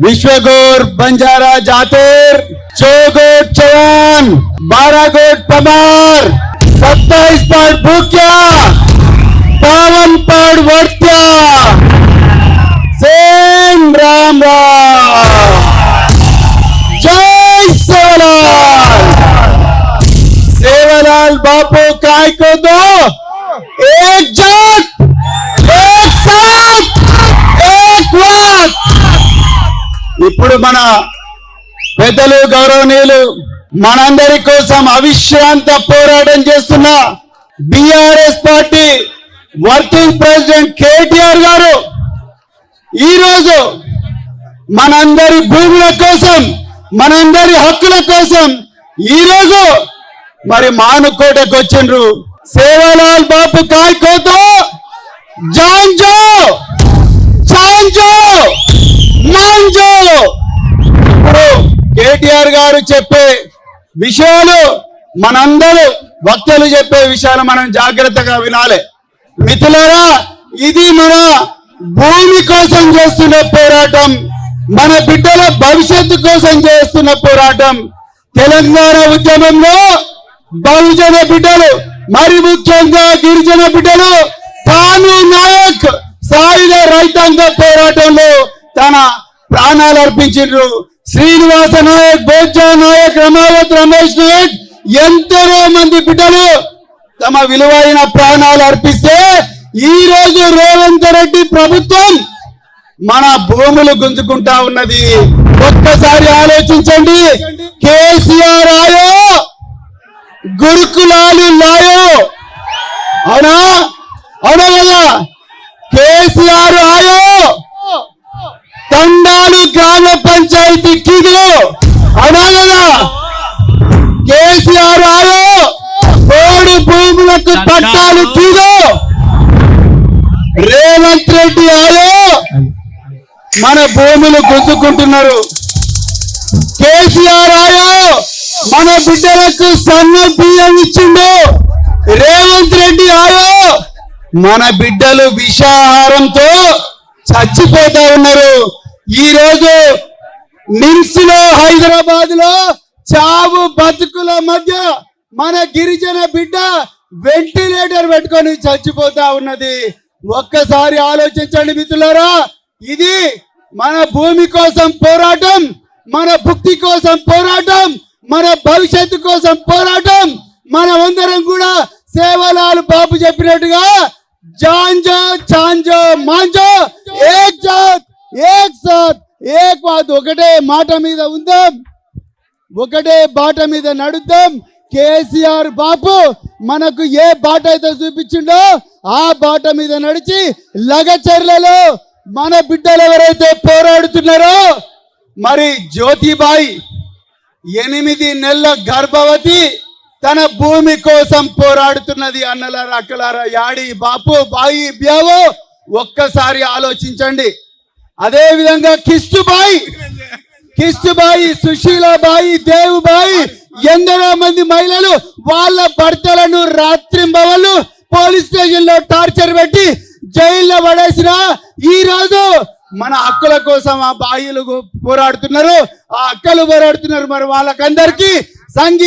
विश्वगोर बंजारा, जातेर चौगोट चौहान बारह गोट पमार सत्ताईस पाठ भूक्या, बावन पाठ वर्त्या। सेम राम जय सेवालाल। सेवालाल बापू, काय को दो? एक ఇప్పుడు మన పెద్దలు గౌరవనీయులు మనందరి కోసం అవిశ్రాంత పోరాటం చేస్తున్న BRS party working president KTR garu ఈ రోజు మనందరి భూముల కోసం మనందరి హక్కుల కోసం ఈ రోజు మరి మానుకోటకు వచ్చిండ్రు. సేవాలాల్ బాపు కాయకోతో జాయించో చాంజో మాంజో ఇప్పుడు కేటీఆర్ గారు చెప్పే విషయాలు మనందరూ వక్తలు చెప్పే విషయాలు మనం జాగ్రత్తగా వినాలి. మిథులరా ఇది మన భూమి కోసం చేస్తున్న పోరాటం మన బిడ్డల భవిష్యత్తు కోసం చేస్తున్న పోరాటం. తెలంగాణ ఉద్యమంలో బహుజన బిడ్డలు మరి ముఖ్యంగా గిరిజన బిడ్డలు తాను నాయక్ సాయుధ రైతాంగ ప్రాణాలు శ్రీనివాస నాయక్ బోజ్జా నాయక్ రమావత్ రమేష్ నాయక్ ఎందరో మంది బిడ్డలు తమ విలువైన ప్రాణాలు అర్పిస్తే ఈ రోజు రేవంత్ రెడ్డి ప్రభుత్వం మన భూములు గుంజుకుంటా ఉన్నది. ఒక్కసారి ఆలోచించండి. కేసీఆర్ ఆయో గురుకులాలు లాయో. అవునా? అవునా కదా కేసీఆర్ ఆయో తండాలు గ్రామ పంచాయతీ కిలో అవునా కేసీఆర్ ఆయో కోడి భూములకు పట్టాలు కిలో రేవంత్ రెడ్డి ఆయో మన భూములు గుంజుకుంటున్నారు కేసీఆర్ ఆయో మన బిడ్డలకు సన్న బియ్యం ఇచ్చిండు. రేవంత్ రెడ్డి ఆయో మన బిడ్డలు విషాహారంతో చచ్చిపోతా ఉన్నారు. ఈ రోజు నిమ్స్లో హైదరాబాద్లో చావు బతుకుల మధ్య మన గిరిజన బిడ్డ వెంటిలేటర్ పెట్టుకొని చచ్చిపోతా ఉన్నది. ఒక్కసారి ఆలోచించండి మిత్రులారా ఇది మన భూమి కోసం పోరాటం మన భుక్తి కోసం పోరాటం మన భవిష్యత్తు కోసం పోరాటం. మనమందరం కూడా సేవలాలు బాబు చెప్పినట్టుగా జాంజో చాంజో మాంజో ఏ జాత్. ఏక్ సాత్ ఏక్ వాద్ ఒకటే మాట మీద ఉందాం. ఒకటే బాట మీద నడుద్దాం. కేసీఆర్ బాపు మనకు ఏ బాట అయితే చూపించిండో ఆ బాట మీద నడిచి లగచర్లలో మన బిడ్డలు ఎవరైతే పోరాడుతున్నారో మరి జ్యోతిబాయి ఎనిమిది నెలల గర్భవతి తన భూమి కోసం పోరాడుతున్నది అన్నలారా అక్కలారా యాడి బాపు బాయి బ్యావో ఒక్కసారి ఆలోచించండి. అదే విధంగా కిష్టుబాయి కిష్టుబాయి సుశీలాబాయి దేవుబాయి ఎందరో మంది మహిళలు వాళ్ళ భర్తలను రాత్రింబవళ్ళు పోలీస్ స్టేషన్లో టార్చర్ పెట్టి జైల్లో పడేసిన ఈ రోజు మన హక్కుల కోసం ఆ బాయిలు పోరాడుతున్నారు. ఆ అక్కలు పోరాడుతున్నారు మరి వాళ్ళకందరికీ సంఘీ